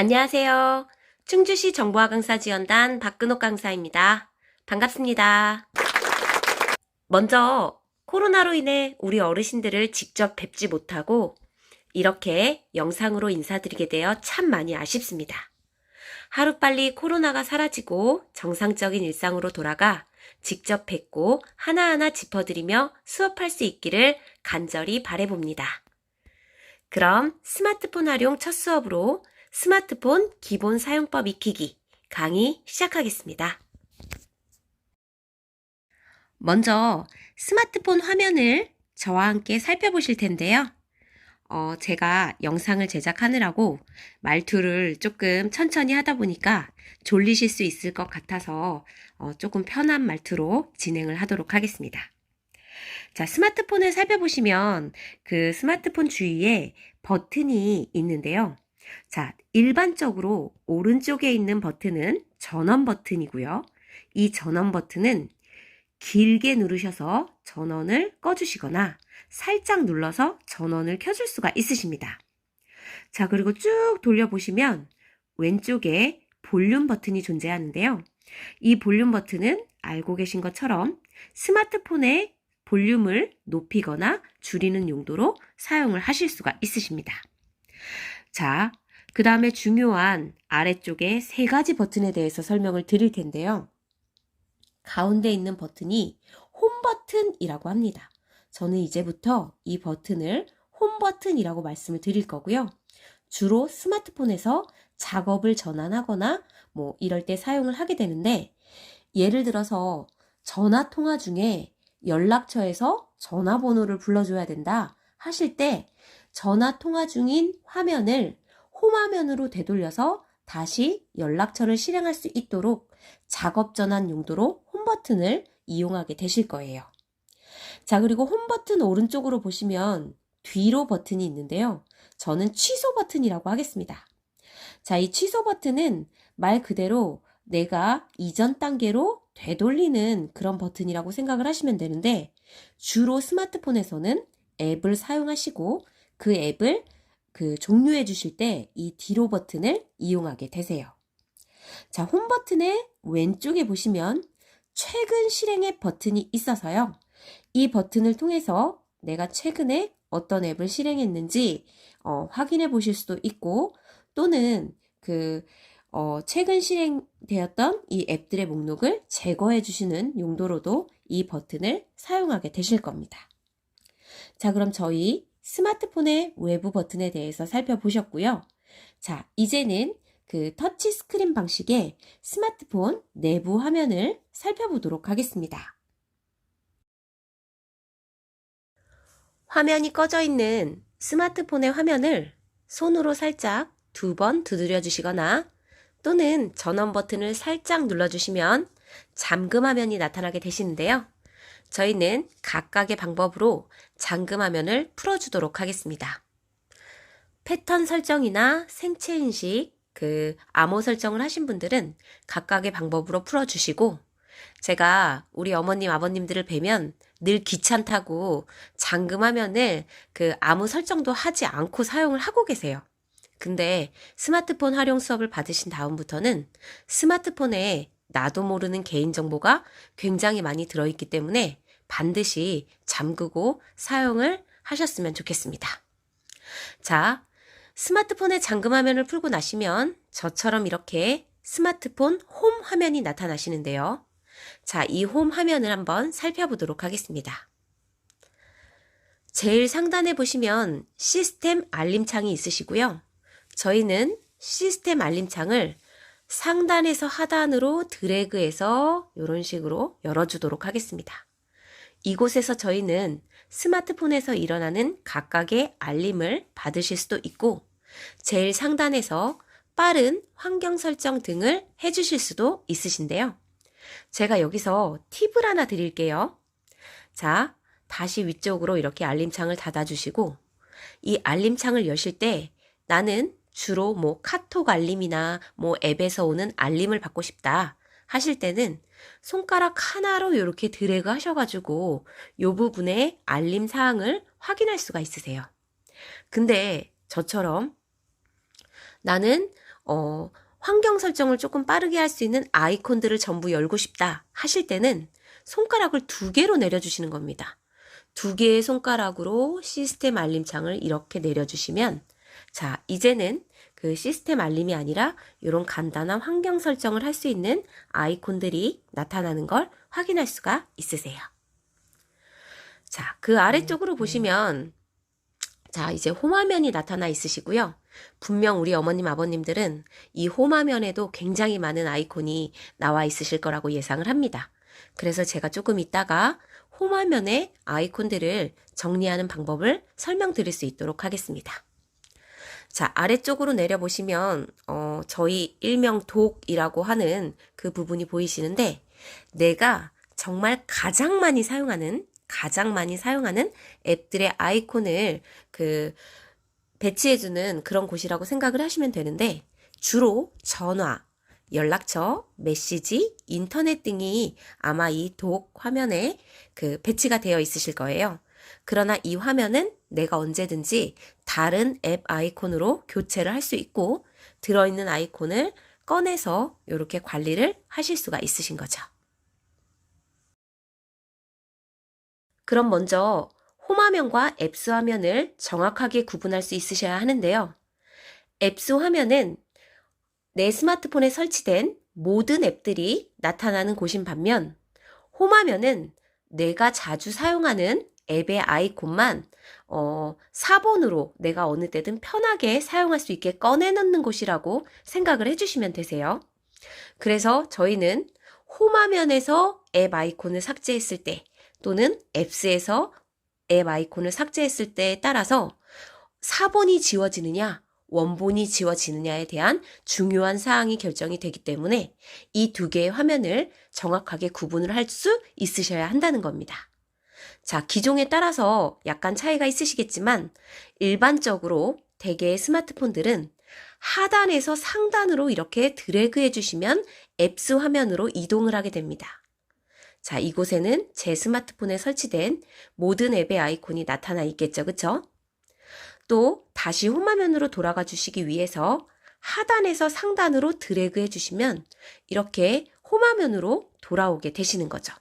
안녕하세요. 충주시 정보화 강사 지원단 박근옥 강사입니다. 반갑습니다. 먼저 코로나로 인해 우리 어르신들을 직접 뵙지 못하고 이렇게 영상으로 인사드리게 되어 참 많이 아쉽습니다. 하루빨리 코로나가 사라지고 정상적인 일상으로 돌아가 직접 뵙고 하나하나 짚어드리며 수업할 수 있기를 간절히 바래봅니다. 그럼 스마트폰 활용 첫 수업으로 스마트폰 기본 사용법 익히기 강의 시작하겠습니다. 먼저 스마트폰 화면을 저와 함께 살펴보실 텐데요. 어, 제가 영상을 제작하느라고 말투를 조금 천천히 하다 보니까 졸리실 수 있을 것 같아서 어, 조금 편한 말투로 진행을 하도록 하겠습니다. 자, 스마트폰을 살펴보시면 그 스마트폰 주위에 버튼이 있는데요. 자, 일반적으로 오른쪽에 있는 버튼은 전원 버튼이고요. 이 전원 버튼은 길게 누르셔서 전원을 꺼주시거나 살짝 눌러서 전원을 켜줄 수가 있으십니다. 자, 그리고 쭉 돌려보시면 왼쪽에 볼륨 버튼이 존재하는데요. 이 볼륨 버튼은 알고 계신 것처럼 스마트폰의 볼륨을 높이거나 줄이는 용도로 사용을 하실 수가 있으십니다. 자, 그 다음에 중요한 아래쪽에 세 가지 버튼에 대해서 설명을 드릴 텐데요. 가운데 있는 버튼이 홈 버튼이라고 합니다. 저는 이제부터 이 버튼을 홈 버튼이라고 말씀을 드릴 거고요. 주로 스마트폰에서 작업을 전환하거나 뭐 이럴 때 사용을 하게 되는데 예를 들어서 전화 통화 중에 연락처에서 전화번호를 불러줘야 된다 하실 때 전화 통화 중인 화면을 홈 화면으로 되돌려서 다시 연락처를 실행할 수 있도록 작업 전환 용도로 홈 버튼을 이용하게 되실 거예요. 자, 그리고 홈 버튼 오른쪽으로 보시면 뒤로 버튼이 있는데요. 저는 취소 버튼이라고 하겠습니다. 자, 이 취소 버튼은 말 그대로 내가 이전 단계로 되돌리는 그런 버튼이라고 생각을 하시면 되는데 주로 스마트폰에서는 앱을 사용하시고 그 앱을 그 종료해 주실 때 이 뒤로 버튼을 이용하게 되세요. 자, 홈 버튼의 왼쪽에 보시면 최근 실행의 버튼이 있어서요. 이 버튼을 통해서 내가 최근에 어떤 앱을 실행했는지 어, 확인해 보실 수도 있고 또는 그 어, 최근 실행되었던 이 앱들의 목록을 제거해 주시는 용도로도 이 버튼을 사용하게 되실 겁니다. 자, 그럼 저희 스마트폰의 외부 버튼에 대해서 살펴보셨고요. 자, 이제는 그 터치 스크린 방식의 스마트폰 내부 화면을 살펴보도록 하겠습니다. 화면이 꺼져 있는 스마트폰의 화면을 손으로 살짝 두 번 두드려 주시거나 또는 전원 버튼을 살짝 눌러 주시면 잠금 화면이 나타나게 되시는데요. 저희는 각각의 방법으로 잠금 화면을 풀어주도록 하겠습니다. 패턴 설정이나 생체 인식, 그 암호 설정을 하신 분들은 각각의 방법으로 풀어주시고 제가 우리 어머님, 아버님들을 뵈면 늘 귀찮다고 잠금 화면을 그 아무 설정도 하지 않고 사용을 하고 계세요. 근데 스마트폰 활용 수업을 받으신 다음부터는 스마트폰에 나도 모르는 개인정보가 굉장히 많이 들어있기 때문에 반드시 잠그고 사용을 하셨으면 좋겠습니다. 자, 스마트폰의 잠금 화면을 풀고 나시면 저처럼 이렇게 스마트폰 홈 화면이 나타나시는데요. 자, 이 홈 화면을 한번 살펴보도록 하겠습니다. 제일 상단에 보시면 시스템 알림창이 있으시고요. 저희는 시스템 알림창을 상단에서 하단으로 드래그해서 이런 식으로 열어주도록 하겠습니다. 이곳에서 저희는 스마트폰에서 일어나는 각각의 알림을 받으실 수도 있고, 제일 상단에서 빠른 환경 설정 등을 해주실 수도 있으신데요. 제가 여기서 팁을 하나 드릴게요. 자, 다시 위쪽으로 이렇게 알림창을 닫아주시고, 이 알림창을 여실 때 나는 주로 뭐 카톡 알림이나 뭐 앱에서 오는 알림을 받고 싶다 하실 때는 손가락 하나로 이렇게 드래그 하셔가지고 이 부분에 알림 사항을 확인할 수가 있으세요. 근데 저처럼 나는 어, 환경 설정을 조금 빠르게 할 수 있는 아이콘들을 전부 열고 싶다 하실 때는 손가락을 두 개로 내려주시는 겁니다. 두 개의 손가락으로 시스템 알림창을 이렇게 내려주시면 자, 이제는 그 시스템 알림이 아니라 이런 간단한 환경 설정을 할 수 있는 아이콘들이 나타나는 걸 확인할 수가 있으세요. 자, 그 아래쪽으로 보시면 자, 이제 홈화면이 나타나 있으시고요. 분명 우리 어머님, 아버님들은 이 홈화면에도 굉장히 많은 아이콘이 나와 있으실 거라고 예상을 합니다. 그래서 제가 조금 이따가 홈화면에 아이콘들을 정리하는 방법을 설명드릴 수 있도록 하겠습니다. 자, 아래쪽으로 내려보시면, 어, 저희 일명 독이라고 하는 그 부분이 보이시는데, 내가 정말 가장 많이 사용하는, 가장 많이 사용하는 앱들의 아이콘을 그, 배치해주는 그런 곳이라고 생각을 하시면 되는데, 주로 전화, 연락처, 메시지, 인터넷 등이 아마 이 독 화면에 그 배치가 되어 있으실 거예요. 그러나 이 화면은 내가 언제든지 다른 앱 아이콘으로 교체를 할 수 있고 들어있는 아이콘을 꺼내서 이렇게 관리를 하실 수가 있으신 거죠. 그럼 먼저 홈화면과 앱스 화면을 정확하게 구분할 수 있으셔야 하는데요. 앱스 화면은 내 스마트폰에 설치된 모든 앱들이 나타나는 곳인 반면 홈화면은 내가 자주 사용하는 앱의 아이콘만 어, 4번으로 내가 어느 때든 편하게 사용할 수 있게 꺼내놓는 곳이라고 생각을 해주시면 되세요. 그래서 저희는 홈화면에서 앱 아이콘을 삭제했을 때 또는 앱스에서 앱 아이콘을 삭제했을 때에 따라서 4번이 지워지느냐 원본이 지워지느냐에 대한 중요한 사항이 결정이 되기 때문에 이 두 개의 화면을 정확하게 구분을 할 수 있으셔야 한다는 겁니다. 자, 기종에 따라서 약간 차이가 있으시겠지만 일반적으로 대개의 스마트폰들은 하단에서 상단으로 이렇게 드래그 해주시면 앱스 화면으로 이동을 하게 됩니다. 자, 이곳에는 제 스마트폰에 설치된 모든 앱의 아이콘이 나타나 있겠죠. 그쵸? 또 다시 홈화면으로 돌아가 주시기 위해서 하단에서 상단으로 드래그 해주시면 이렇게 홈화면으로 돌아오게 되시는 거죠.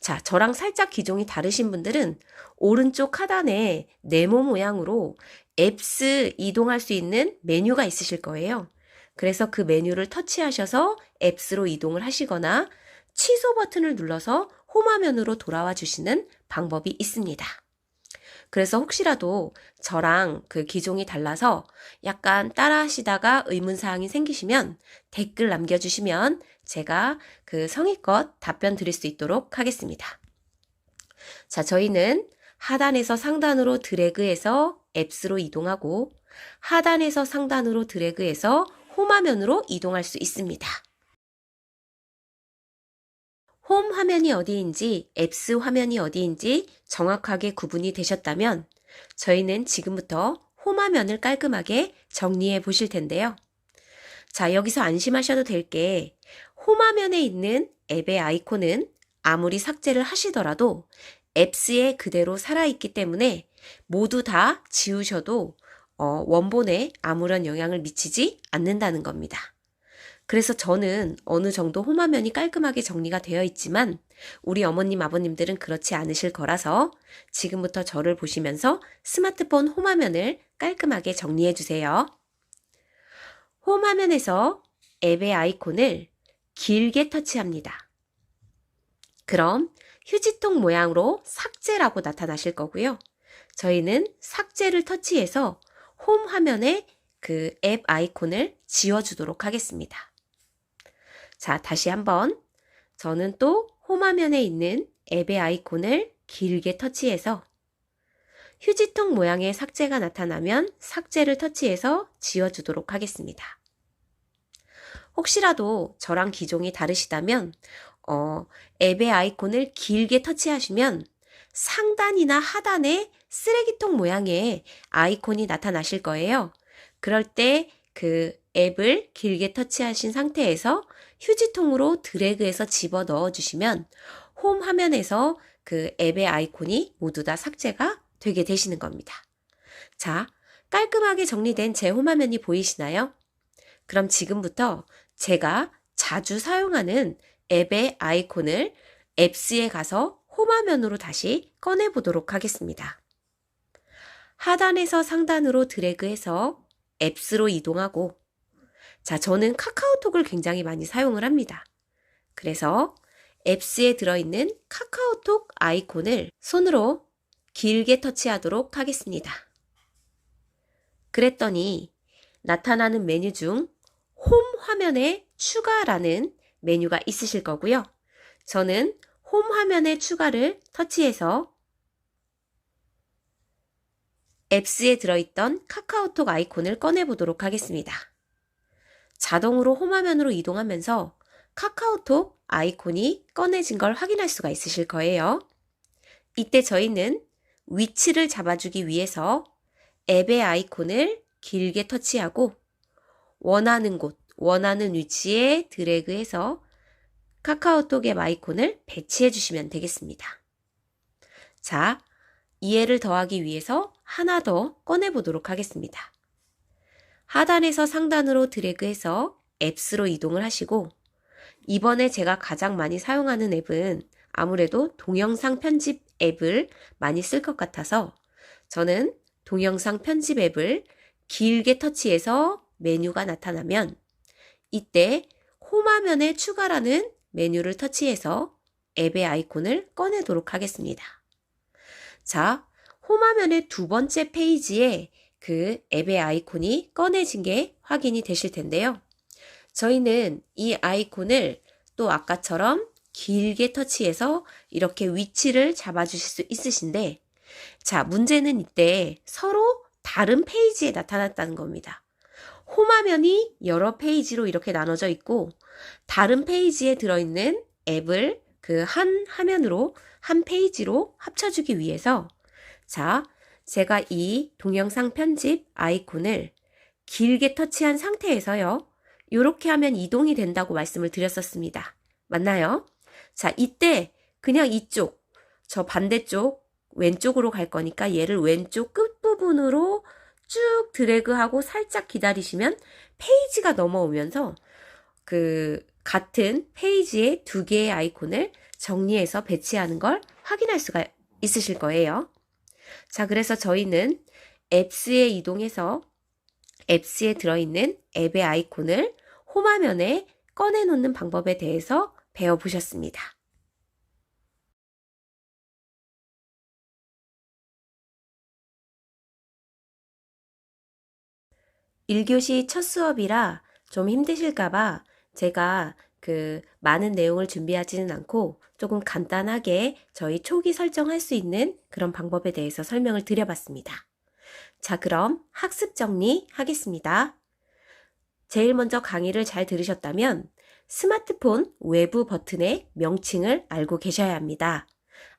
자, 저랑 살짝 기종이 다르신 분들은 오른쪽 하단에 네모 모양으로 앱스 이동할 수 있는 메뉴가 있으실 거예요. 그래서 그 메뉴를 터치하셔서 앱스로 이동을 하시거나 취소 버튼을 눌러서 홈화면으로 돌아와 주시는 방법이 있습니다. 그래서 혹시라도 저랑 그 기종이 달라서 약간 따라 하시다가 의문사항이 생기시면 댓글 남겨주시면 제가 그 성의껏 답변 드릴 수 있도록 하겠습니다. 자, 저희는 하단에서 상단으로 드래그해서 앱스로 이동하고 하단에서 상단으로 드래그해서 홈화면으로 이동할 수 있습니다. 홈 화면이 어디인지 앱스 화면이 어디인지 정확하게 구분이 되셨다면 저희는 지금부터 홈 화면을 깔끔하게 정리해 보실 텐데요. 자, 여기서 안심하셔도 될 게 홈 화면에 있는 앱의 아이콘은 아무리 삭제를 하시더라도 앱스에 그대로 살아있기 때문에 모두 다 지우셔도 어, 원본에 아무런 영향을 미치지 않는다는 겁니다. 그래서 저는 어느 정도 홈화면이 깔끔하게 정리가 되어 있지만 우리 어머님, 아버님들은 그렇지 않으실 거라서 지금부터 저를 보시면서 스마트폰 홈화면을 깔끔하게 정리해 주세요. 홈화면에서 앱의 아이콘을 길게 터치합니다. 그럼 휴지통 모양으로 삭제라고 나타나실 거고요. 저희는 삭제를 터치해서 홈 화면에 그 앱 아이콘을 지워주도록 하겠습니다. 자, 다시 한번. 저는 또 홈 화면에 있는 앱의 아이콘을 길게 터치해서 휴지통 모양의 삭제가 나타나면 삭제를 터치해서 지워주도록 하겠습니다. 혹시라도 저랑 기종이 다르시다면 어, 앱의 아이콘을 길게 터치하시면 상단이나 하단에 쓰레기통 모양의 아이콘이 나타나실 거예요. 그럴 때 그 앱을 길게 터치하신 상태에서 휴지통으로 드래그해서 집어 넣어 주시면 홈 화면에서 그 앱의 아이콘이 모두 다 삭제가 되게 되시는 겁니다. 자, 깔끔하게 정리된 제 홈 화면이 보이시나요? 그럼 지금부터 제가 자주 사용하는 앱의 아이콘을 앱스에 가서 홈 화면으로 다시 꺼내 보도록 하겠습니다. 하단에서 상단으로 드래그해서 앱스로 이동하고 자, 저는 카카오톡을 굉장히 많이 사용을 합니다. 그래서 앱스에 들어있는 카카오톡 아이콘을 손으로 길게 터치하도록 하겠습니다. 그랬더니 나타나는 메뉴 중 홈 화면에 추가라는 메뉴가 있으실 거고요. 저는 홈 화면에 추가를 터치해서 앱스에 들어있던 카카오톡 아이콘을 꺼내 보도록 하겠습니다. 자동으로 홈 화면으로 이동하면서 카카오톡 아이콘이 꺼내진 걸 확인할 수가 있으실 거예요. 이때 저희는 위치를 잡아주기 위해서 앱의 아이콘을 길게 터치하고 원하는 곳, 원하는 위치에 드래그해서 카카오톡 앱 아이콘을 배치해 주시면 되겠습니다. 자, 이해를 더하기 위해서 하나 더 꺼내 보도록 하겠습니다. 하단에서 상단으로 드래그해서 앱스로 이동을 하시고 이번에 제가 가장 많이 사용하는 앱은 아무래도 동영상 편집 앱을 많이 쓸 것 같아서 저는 동영상 편집 앱을 길게 터치해서 메뉴가 나타나면 이때 홈 화면에 추가라는 메뉴를 터치해서 앱의 아이콘을 꺼내도록 하겠습니다. 자, 홈 화면의 두 번째 페이지에 그 앱의 아이콘이 꺼내진 게 확인이 되실 텐데요. 저희는 이 아이콘을 또 아까처럼 길게 터치해서 이렇게 위치를 잡아주실 수 있으신데, 자, 문제는 이때 서로 다른 페이지에 나타났다는 겁니다. 홈 화면이 여러 페이지로 이렇게 나눠져 있고, 다른 페이지에 들어있는 앱을 그 한 화면으로, 한 페이지로 합쳐주기 위해서, 자, 제가 이 동영상 편집 아이콘을 길게 터치한 상태에서요. 이렇게 하면 이동이 된다고 말씀을 드렸었습니다. 맞나요? 자, 이때 그냥 이쪽, 저 반대쪽 왼쪽으로 갈 거니까 얘를 왼쪽 끝부분으로 쭉 드래그하고 살짝 기다리시면 페이지가 넘어오면서 그 같은 페이지에 두 개의 아이콘을 정리해서 배치하는 걸 확인할 수가 있으실 거예요. 자, 그래서 저희는 앱스에 이동해서 앱스에 들어있는 앱의 아이콘을 홈 화면에 꺼내놓는 방법에 대해서 배워보셨습니다. 1교시 첫 수업이라 좀 힘드실까봐 제가 그 많은 내용을 준비하지는 않고 조금 간단하게 저희 초기 설정할 수 있는 그런 방법에 대해서 설명을 드려봤습니다. 자, 그럼 학습 정리 하겠습니다. 제일 먼저 강의를 잘 들으셨다면 스마트폰 외부 버튼의 명칭을 알고 계셔야 합니다.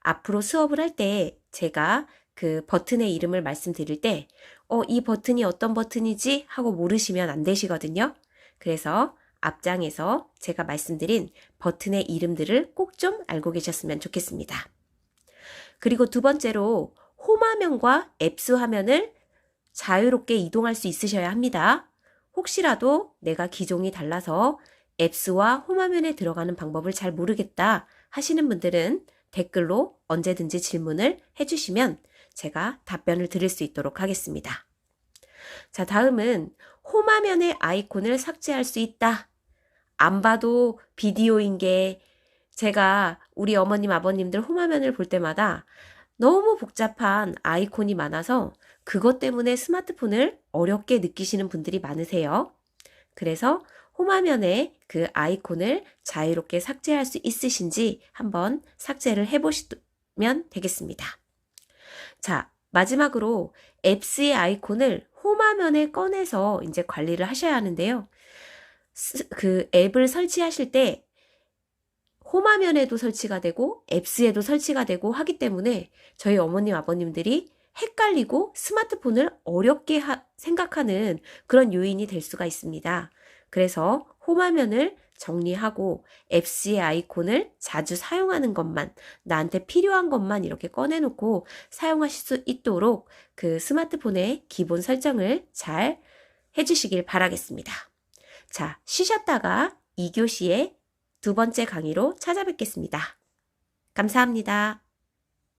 앞으로 수업을 할 때 제가 그 버튼의 이름을 말씀드릴 때, 어, 이 버튼이 어떤 버튼이지? 하고 모르시면 안 되시거든요. 그래서 앞장에서 제가 말씀드린 버튼의 이름들을 꼭 좀 알고 계셨으면 좋겠습니다. 그리고 두 번째로 홈 화면과 앱스 화면을 자유롭게 이동할 수 있으셔야 합니다. 혹시라도 내가 기종이 달라서 앱스와 홈 화면에 들어가는 방법을 잘 모르겠다 하시는 분들은 댓글로 언제든지 질문을 해주시면 제가 답변을 드릴 수 있도록 하겠습니다. 자, 다음은 홈 화면의 아이콘을 삭제할 수 있다. 안 봐도 비디오인 게 제가 우리 어머님, 아버님들 홈 화면을 볼 때마다 너무 복잡한 아이콘이 많아서 그것 때문에 스마트폰을 어렵게 느끼시는 분들이 많으세요. 그래서 홈 화면에 그 아이콘을 자유롭게 삭제할 수 있으신지 한번 삭제를 해보시면 되겠습니다. 자, 마지막으로 앱스의 아이콘을 홈 화면에 꺼내서 이제 관리를 하셔야 하는데요. 그 앱을 설치하실 때 홈화면에도 설치가 되고 앱스에도 설치가 되고 하기 때문에 저희 어머님 아버님들이 헷갈리고 스마트폰을 어렵게 하- 생각하는 그런 요인이 될 수가 있습니다. 그래서 홈화면을 정리하고 앱스의 아이콘을 자주 사용하는 것만, 나한테 필요한 것만 이렇게 꺼내놓고 사용하실 수 있도록 그 스마트폰의 기본 설정을 잘 해주시길 바라겠습니다. 자, 쉬셨다가 2교시의 두 번째 강의로 찾아뵙겠습니다. 감사합니다.